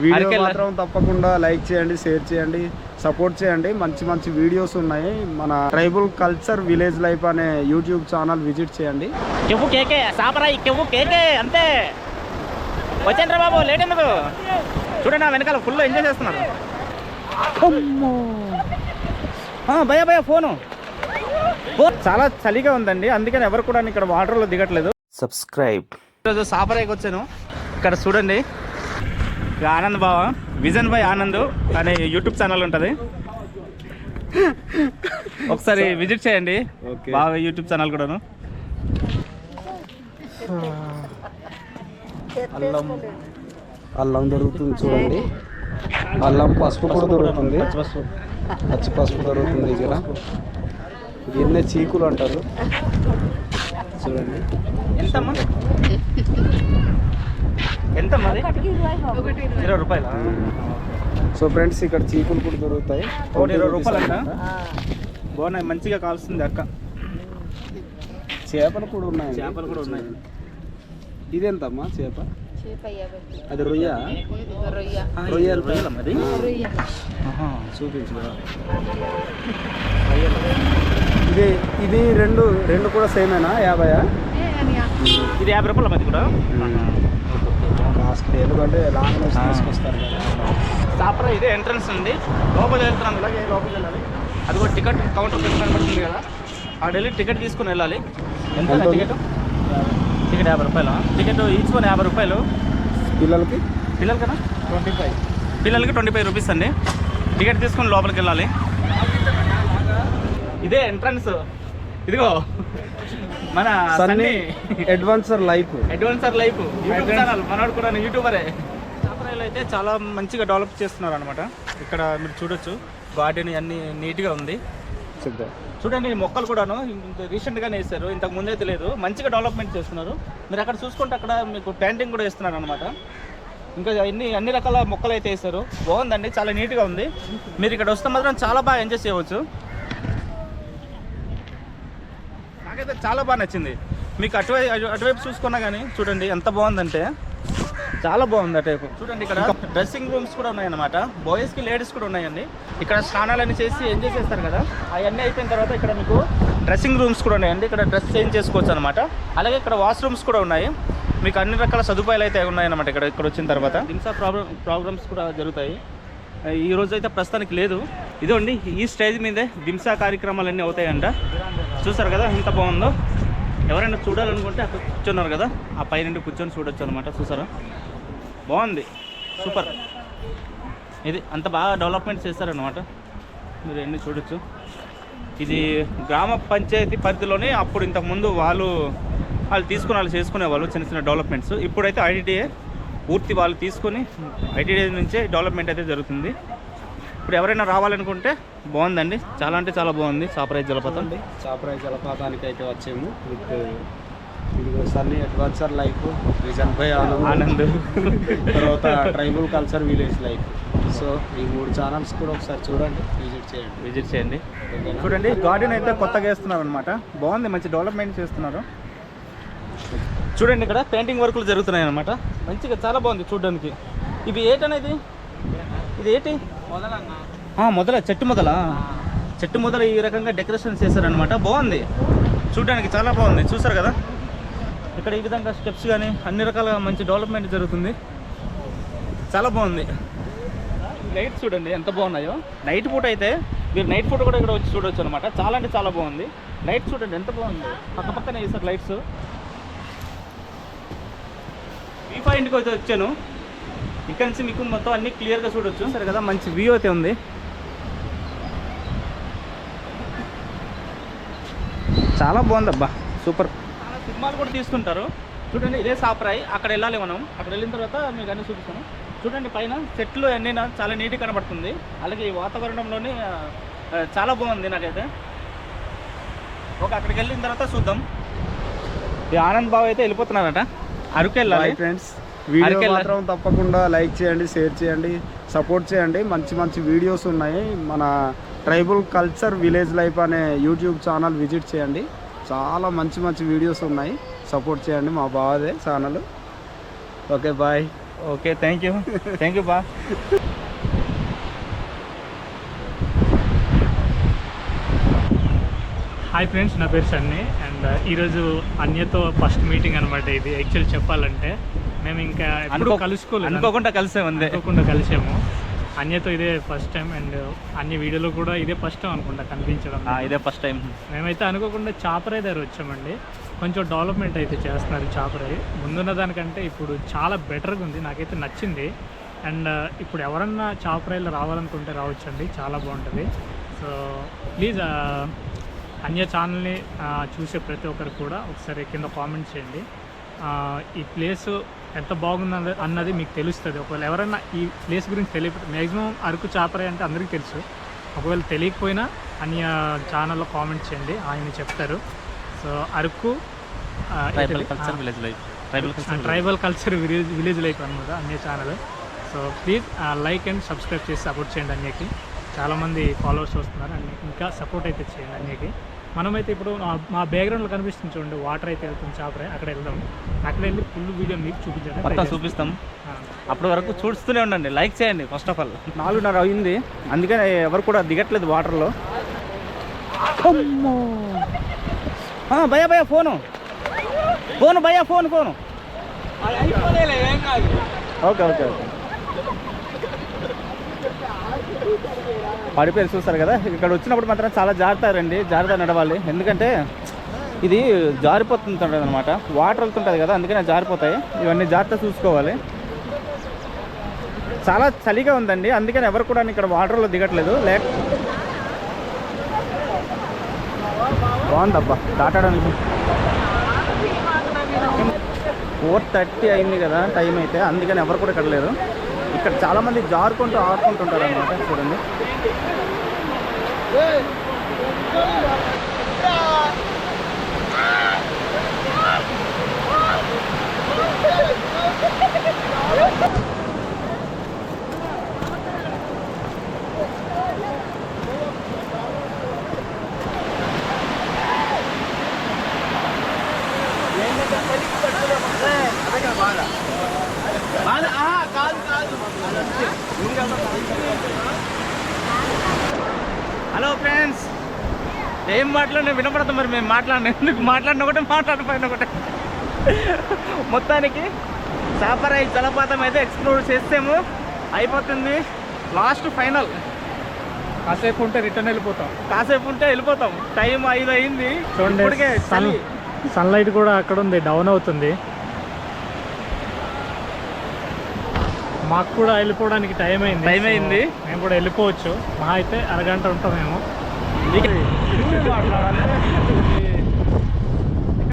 Video. మాత్రం తప్పకుండా like చేయండి షేర్ చేయండి సపోర్ట్ చేయండి. మంచి మంచి వీడియోస్ ఉన్నాయి. మన ట్రైబల్ కల్చర్ విలేజ్ లైఫ్ అనే యూట్యూబ్ ఛానల్ విజిట్ చేయండి. కెవ్వు కేకే సాపరాయి కెవ్వు కేకే అంతే. వచ్చేయండి బాబు లేట్ ఎందుకు? చూడండి నా వెనకాల ఫుల్ ఎంజాయ్ చేస్తున్నారు. అమ్మో. ఆ, భయ భయ ఫోను. ఫోన్ చాలా చలిగా ఉందండి. అందుకని ఎవరు కూడా ఇక్కడ వాటర్లో దిగట్లేదు. Subscribe. ఈరోజు సాపరాయికి వచ్చాను. ఇక్కడ చూడండి. ఆనంద్ బావ. విజన్ బాయ్ ఆనంద్ అనే యూట్యూబ్ ఛానల్ ఉంటుంది. ఒకసారి విజిట్ చేయండి. బాగా యూట్యూబ్ ఛానల్ కూడాను. అల్లం. అల్లం దొరుకుతుంది చూడండి. అల్లం పసుపు కూడా దొరుకుతుంది. పచ్చి పసుపు దొరుకుతుంది దగ్గర దీన్నే చీకులు అంటారు. చూడండి. అది ఇరవై రూపాయలు? సో ఫ్రెండ్స్ ఇక్కడ చీకులు కూడా దొరుకుతాయి. ఒకటి ఇరవై రూపాయలు అంట బాగున్నాయి మంచిగా కాల్స్తుంది అక్క. చేపలు కూడా ఉన్నాయి. చేపలు కూడా ఉన్నాయి. ఇదెంతమ్మా చేప? అది రొయ్య? రొయ్య. రొయ్యలు. చూపించు. ఇది ఇది రెండు రెండు కూడా సేమేనా? యాభైయా? ఇది యాభై రూపాయలు అది కూడా? కాస్ట్ ఎందుకంటే లాంగ్ నుంచి తీసుకొస్తారు కదా. సాపరా ఇదే ఎంట్రన్స్ ఉంది. లోపలికి వెళ్తున్నాను. ఇలాగే లోపలికి వెళ్ళాలి. అది కూడా టికెట్ కౌంటర్ కనబడుతుంది కదా. అక్కడ వెళ్ళి టికెట్ తీసుకుని వెళ్ళాలి. ఎంత? టికెట్? టికెట్ యాభై రూపాయలు? టికెట్ ఈచ్ వన్ యాభై రూపాయలు. పిల్లలకి? పిల్లలు కదా ట్వంటీ ఫైవ్. పిల్లలకి ట్వంటీ ఫైవ్ రూపీస్ అండి. టికెట్ తీసుకుని లోపలికి వెళ్ళాలి. ఇదే ఎంట్రన్స్. ఇదిగో. మన Sunny advancer life advancer life YouTube channel మనోడు కూడా యూట్యూబరే చాపరాయిలు అయితే చాలా మంచిగా డెవలప్ చేస్తున్నారు అనమాట ఇక్కడ మీరు చూడొచ్చు. గార్డెన్ అన్ని నీట్గా ఉంది. చూడండి మొక్కలు కూడాను. రీసెంట్గానే వేస్తారు ఇంతకు ముందే తెలియదు మంచిగా డెవలప్మెంట్ చేస్తున్నారు. మీరు అక్కడ చూసుకుంటే అక్కడ మీకు పెయింటింగ్ కూడా వేస్తున్నారు అనమాట ఇంకా అన్ని అన్ని రకాల మొక్కలు అయితే వేస్తారు బాగుందండి. చాలా నీట్గా ఉంది. మీరు ఇక్కడ వస్తే మాత్రం చాలా బాగా ఎంజాయ్ చేయవచ్చు. నాకైతే చాలా బాగా నచ్చింది. మీకు అటువైపు అటువైపు చూసుకున్నా కానీ చూడండి ఎంత బాగుందంటే చాలా బాగుంది అటువైపు చూడండి ఇక్కడ డ్రెస్సింగ్ రూమ్స్ కూడా ఉన్నాయన్నమాట. బాయ్స్కి లేడీస్ కూడా ఉన్నాయండి. ఇక్కడ స్నానాలన్నీ చేసి ఎంజాయ్ చేస్తారు కదా అవన్నీ అయిపోయిన తర్వాత ఇక్కడ మీకు డ్రెస్సింగ్ రూమ్స్ కూడా ఉన్నాయండి. ఇక్కడ డ్రెస్ చేంజ్ చేసుకోవచ్చు అనమాట అలాగే ఇక్కడ వాష్రూమ్స్ కూడా ఉన్నాయి. మీకు అన్ని రకాల సదుపాయాలు అయితే ఉన్నాయన్నమాట ఇక్కడ ఇక్కడ వచ్చిన తర్వాత. హింసా ప్రాబ్లమ్ ప్రాబ్లమ్స్ కూడా జరుగుతాయి. ఈ రోజు అయితే ప్రస్తుతానికి లేదు. ఇదండి ఈ స్టేజ్ మీదే దింసా కార్యక్రమాలన్నీ అవుతాయంట. చూసారు కదా ఎంత బాగుందో? ఎవరైనా చూడాలనుకుంటే అక్కడ కూర్చున్నారు కదా ఆ పైన కూర్చొని చూడొచ్చు అనమాట చూసారా? బాగుంది సూపర్. ఇది అంత బాగా డెవలప్మెంట్ చేశారనమాట మీరు ఎన్ని చూడొచ్చు. ఇది గ్రామ పంచాయతీ పరిధిలోనే అప్పుడు ఇంతకుముందు వాళ్ళు వాళ్ళు తీసుకుని వాళ్ళు చేసుకునేవాళ్ళు చిన్న చిన్న డెవలప్మెంట్స్. ఇప్పుడైతే ఐటీడీఏ పూర్తి వాళ్ళు తీసుకొని ఐటీడీఏ నుంచే డెవలప్మెంట్ అయితే జరుగుతుంది. ఇప్పుడు ఎవరైనా రావాలనుకుంటే బాగుందండి. చాలా అంటే చాలా బాగుంది. సాపరాయి జలపాతం. చాపరాయి జలపాతానికి అయితే వచ్చాము. With Sunny advancer life by Anand. తర్వాత tribal culture village life. So ఈ మూడు ఛానల్స్ కూడా ఒకసారి చూడండి విజిట్ చేయండి. విజిట్ చేయండి? చూడండి గార్డెన్ అయితే కొత్తగా వేస్తున్నారు అనమాట బాగుంది మంచి డెవలప్మెంట్ చేస్తున్నారు. చూడండి ఇక్కడ పెయింటింగ్ వర్కులు జరుగుతున్నాయి అనమాట మంచిగా చాలా బాగుంది చూడడానికి. ఇవి ఏటనేది? ఇది ఏంటి? మొదల చెట్టు మొదల. చెట్టు మొదల ఈ రకంగా డెకరేషన్ చేశారనమాట బాగుంది. చూడడానికి చాలా బాగుంది. చూసారు కదా? ఇక్కడ ఈ విధంగా స్టెప్స్ కానీ అన్ని రకాల మంచి డెవలప్మెంట్ జరుగుతుంది. చాలా బాగుంది. లైట్స్ చూడండి ఎంత బాగున్నాయో. నైట్ పూట అయితే మీరు నైట్ పూట కూడా ఇక్కడ వచ్చి చూడొచ్చు అనమాట చాలా అంటే చాలా బాగుంది. లైట్స్ చూడండి ఎంత బాగుంది. పక్క పక్కనే వేసారు లైట్స్ వీ పాయింట్కి అయితే వచ్చాను. ఇక్కడ నుంచి మీకు మొత్తం అన్ని క్లియర్గా చూడొచ్చు. సరే కదా మంచి వ్యూ అయితే ఉంది. చాలా బాగుంది అబ్బా సూపర్. చాలా సినిమాలు కూడా తీస్తుంటారు చూడండి ఇదే సాపరాయి అక్కడ వెళ్ళాలి మనం. అక్కడ వెళ్ళిన తర్వాత మీకు అన్ని చూపిస్తాను. చూడండి పైన చెట్లు అన్నీ చాలా నీట్గా కనబడుతుంది. అలాగే ఈ వాతావరణంలోని చాలా బాగుంది నాకైతే. ఓకే అక్కడికి వెళ్ళిన తర్వాత చూద్దాం. ఈ ఆనంద్ బాబు అయితే వెళ్ళిపోతున్నారట అరకు వెళ్ళాలి. Friends video. మాత్రం తప్పకుండా లైక్ చేయండి షేర్ చేయండి సపోర్ట్ చేయండి. మంచి మంచి వీడియోస్ ఉన్నాయి. మన ట్రైబల్ కల్చర్ విలేజ్ లైఫ్ అనే యూట్యూబ్ ఛానల్ విజిట్ చేయండి. చాలా మంచి మంచి వీడియోస్ ఉన్నాయి. సపోర్ట్ చేయండి మా బావదే channel. Okay bye. Okay thank you thank you బా. హాయ్ ఫ్రెండ్స్ నా పేరు సన్నీ. అండ్ ఈరోజు అన్యతో ఫస్ట్ మీటింగ్ అనమాట ఇది. యాక్చువల్ చెప్పాలంటే మేము ఇంకా ఎప్పుడు కలుసుకోలేదు. అనుకోకుండా కలిసే ఉంది అనుకోకుండా కలిసాము. అన్యతో ఇదే ఫస్ట్ టైం అండ్ అన్ని వీడియోలో కూడా ఇదే ఫస్ట్ టైం అనుకుంటా కనిపించడం ఇదే ఫస్ట్ టైం మేమైతే అనుకోకుండా చాపరాయ్ దగ్గర వచ్చామండి. కొంచెం డెవలప్మెంట్ అయితే చేస్తున్నారు చాపరాయ్. ముందున్న దానికంటే ఇప్పుడు చాలా బెటర్గా ఉంది నాకైతే నచ్చింది. అండ్ ఇప్పుడు ఎవరన్నా చాపరాయిలో రావాలనుకుంటే రావచ్చండి చాలా బాగుంటుంది. సో ప్లీజ్ అన్య ఛానల్ని చూసే ప్రతి ఒక్కరు కూడా ఒకసారి కింద కామెంట్ చేయండి. ఈ ప్లేస్ ఎంత బాగుంది అన్నది మీకు తెలుస్తుంది. ఒకవేళ ఎవరైనా ఈ ప్లేస్ గురించి తెలియ మ్యాక్సిమం అరకు చాపరాయి అంటే అందరికీ తెలుసు. ఒకవేళ తెలియకపోయినా అన్య ఛానల్లో కామెంట్ చేయండి. ఆయన చెప్తారు. So Araku tribal culture village village village life అనమాట Anya channel. So please like and subscribe చేసి సపోర్ట్ చేయండి అన్యకి. చాలామంది ఫాలోవర్స్ వస్తున్నారు. అండ్ ఇంకా సపోర్ట్ అయితే చేయండి అన్యకి. మనమైతే ఇప్పుడు మా- బ్యాక్గ్రౌండ్లో కనిపిస్తుంది చూడండి. వాటర్ అయితే వెళ్తుంది చాపరే అక్కడ వెళ్దాం. అక్కడ వెళ్ళి ఫుల్ వీడియో మీకు చూపించండి మొత్తం చూపిస్తాం. అప్పటి వరకు చూస్తూనే ఉండండి. లైక్ చేయండి ఫస్ట్ ఆఫ్ ఆల్ నాలుగున్నర అయింది. అందుకని ఎవరు కూడా దిగట్లేదు వాటర్లో అమ్మో. ఆ, భయ్యా భయ్యా ఫోను. ఫోను భయ్యా phone phone. Okay okay okay. పడిపోయి చూస్తారు కదా. ఇక్కడ వచ్చినప్పుడు మాత్రం చాలా జాగ్రత్త రండి జాగ్రత్త నడవాలి. ఎందుకంటే ఇది జారిపోతుంటుంది అనమాట వాటర్ వెళ్తుంటుంది కదా అందుకనే జారిపోతాయి. ఇవన్నీ జాగ్రత్త చూసుకోవాలి. చాలా చలిగా ఉందండి అందుకని ఎవరు కూడా ఇక్కడ వాటర్లో దిగట్లేదు. లేక బాగుందబ్బా దాటడానికి. ఫోర్ థర్టీ అయింది కదా టైం అయితే. అందుకని ఎవరు కూడా ఇక్కడ లేరు ఇక్కడ చాలామంది జారుకుంటూ ఆడుకుంటుంటారు అనమాట చూడండి. హలో ఫ్రెండ్స్ ఏం మాట్లాడినా వినపడతాం మరి మేము మాట్లాడిన ఎందుకు మాట్లాడిన ఒకటే మాట్లాడిపోయిన ఒకటే. మొత్తానికి సాపరాయి జలపాతం అయితే ఎక్స్ప్లోర్ చేసాము. అయిపోతుంది లాస్ట్ ఫైనల్ కాసేపు ఉంటే రిటర్న్ వెళ్ళిపోతాం. కాసేపు ఉంటే వెళ్ళిపోతాం. టైం ఐదు అయింది. చూడండి ఇప్పటికే సన్. సన్లైట్ కూడా అక్కడ ఉంది డౌన్ అవుతుంది. మాకు కూడా వెళ్ళిపోవడానికి టైం అయింది. టైం అయింది. మేము కూడా వెళ్ళిపోవచ్చు. మహా అయితే అరగంట ఉంటాం మేము